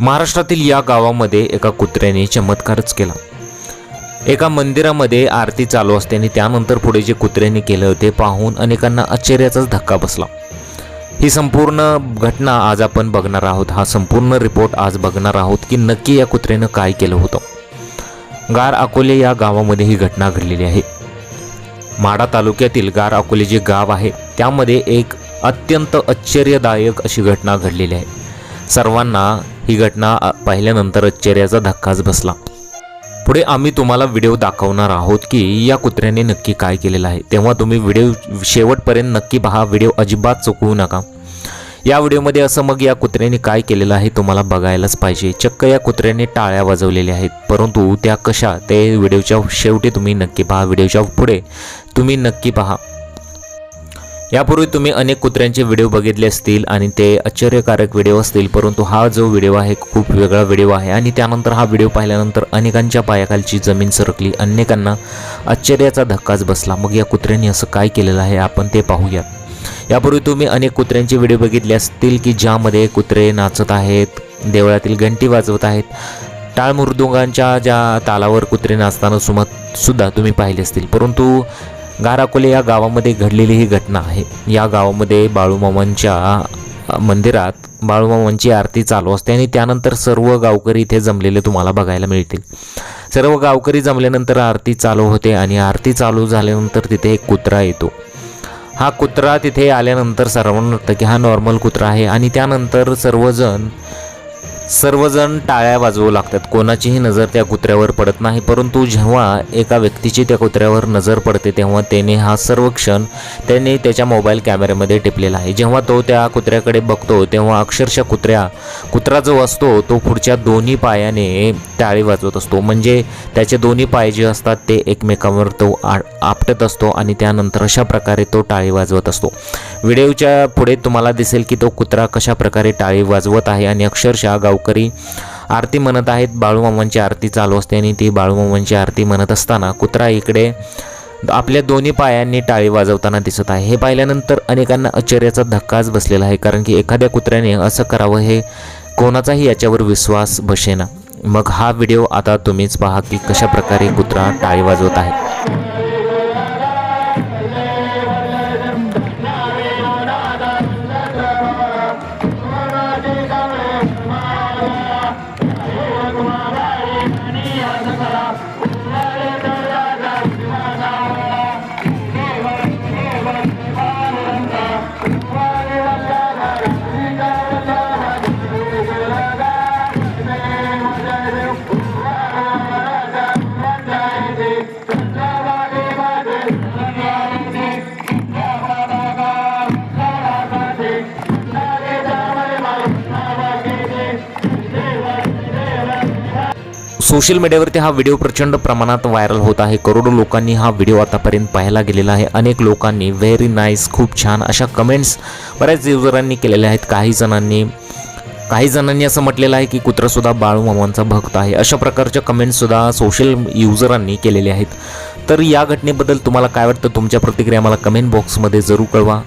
महाराष्ट्रातील या गावामध्ये एका कुत्र्याने चमत्कारच केला. एका मंदिरामध्ये आरती चालू असते आणि त्यानंतर पुढे जे कुत्र्याने केलं होते पाहून अनेकांना आश्चर्याचाच धक्का बसला. ही संपूर्ण घटना आज आपण बघणार आहोत. हा संपूर्ण रिपोर्ट आज बघणार आहोत की नक्की या कुत्र्यानं काय केलं होतं. गार अकोले या गावामध्ये ही घटना घडलेली आहे. माढा तालुक्यातील गार अकोले जे गाव आहे त्यामध्ये एक अत्यंत आश्चर्यदायक अशी घटना घडलेली आहे. सर्वांना ही घटना पाहिल्यानंतर आश्चर्याचा धक्काच बसला. पुढे आम्ही तुम्हाला व्हिडिओ दाखवणार आहोत की या कुत्र्याने नक्की काय केलेलं आहे. तेव्हा तुम्ही व्हिडिओ शेवटपर्यंत नक्की पहा. व्हिडिओ अजिबात चुकवू नका. या व्हिडिओमध्ये असं मग या कुत्र्याने काय केलेलं आहे तुम्हाला बघायलाच पाहिजे. चक्क या कुत्र्याने टाळ्या वाजवलेल्या आहेत. परंतु त्या कशा? ते व्हिडिओच्या शेवटी तुम्ही नक्की पहा. व्हिडिओच्या पुढे तुम्ही नक्की पहा. यापूर्वी तुम्ही अनेक कुत्र्यांचे व्हिडिओ बघितले असतील आणि ते आश्चर्यकारक व्हिडिओ असतील परंतु हा जो व्हिडिओ आहे खूप वेगळा व्हिडिओ आहे. आणि त्यानंतर हा व्हिडिओ पाहिल्यानंतर अनेकांच्या पायाखालची जमीन सरकली. अनेकांना आश्चर्याचा धक्काच बसला. मग या कुत्र्यांनी असं काय केलेलं आहे? आपण ते पाहूयात. यापूर्वी तुम्ही अनेक कुत्र्यांचे व्हिडिओ बघितले असतील की ज्यामध्ये कुत्रे नाचत आहेत देवळातील घंटी वाजवत आहेत. टाळ मृदुंगांच्या ज्या तालावर कुत्रे नाचताना सुमत सुद्धा तुम्ही पाहिले असतील. परंतु गाराकोले या गावामध्ये घडलेली ही घटना आहे. या गावामध्ये बाळूमामांच्या मंदिरात बाळूमामांची आरती चालू असते आणि त्यानंतर सर्व गावकरी इथे जमलेले तुम्हाला बघायला मिळतील. सर्व गावकरी जमल्यानंतर आरती चालू होते आणि आरती चालू झाल्यानंतर तिथे एक कुत्रा येतो. हा कुत्रा तिथे आल्यानंतर सर्वांना वाटतं की हा नॉर्मल कुत्रा आहे आणि त्यानंतर सर्वजण सर्वजण टाळ्या वाजवू लागतात. कोणाचीही नजर त्या कुत्र्यावर पडत नाही परंतु जेव्हा एका व्यक्तीची त्या कुत्र्यावर नजर पडते तेव्हा त्याने हा सर्व क्षण त्याने त्याच्या मोबाईल कॅमेऱ्यामध्ये टिपलेला आहे. जेव्हा तो त्या कुत्र्याकडे बघतो तेव्हा अक्षरशः कुत्र्या कुत्रा जो असतो तो पुढच्या दोन्ही पायाने टाळी वाजवत असतो. म्हणजे त्याचे दोन्ही पाय जे असतात ते एकमेकांवर तो आ आपटत असतो आणि त्यानंतर अशा प्रकारे तो टाळी वाजवत असतो. व्हिडिओच्या पुढे तुम्हाला दिसेल की तो कुत्रा कशा प्रकारे टाळी वाजवत आहे आणि अक्षरशः गावकरी आरती म्हणत आहेत. बाळूमामांची आरती चालू असते आणि ती बाळूमामांची आरती म्हणत असताना कुत्रा इकडे आपल्या दोन्ही पायांनी टाळी वाजवताना दिसत आहे. हे पाहिल्यानंतर अनेकांना आश्चर्याचा धक्काच बसलेला आहे कारण की एखाद्या कुत्र्याने असं करावं हे कोणाचाही याच्यावर विश्वास बसेना. मग हा व्हिडिओ आता तुम्हीच पहा की कशा प्रकारे कुत्रा टाळी वाजवत आहे. सोशल मीडियावरती हा व्हिडिओ प्रचंड प्रमाणात व्हायरल होत आहे. करोडो लोकांनी हा व्हिडिओ आतापर्यंत पाहायला गेलेला आहे. अनेक लोकांनी व्हेरी नाईस खूप छान अशा कमेंट्स बऱ्याच युजरांनी केलेल्या आहेत. काही जणांनी काही जणांनी असं म्हटलेलं आहे की कुत्रासुद्धा बाळू मामांचा भक्त आहे. अशा प्रकारच्या कमेंट्ससुद्धा सोशल युजरांनी केलेल्या आहेत. तर या घटनेबद्दल तुम्हाला काय वाटतं? तुमच्या प्रतिक्रिया मला कमेंट बॉक्समध्ये जरूर कळवा.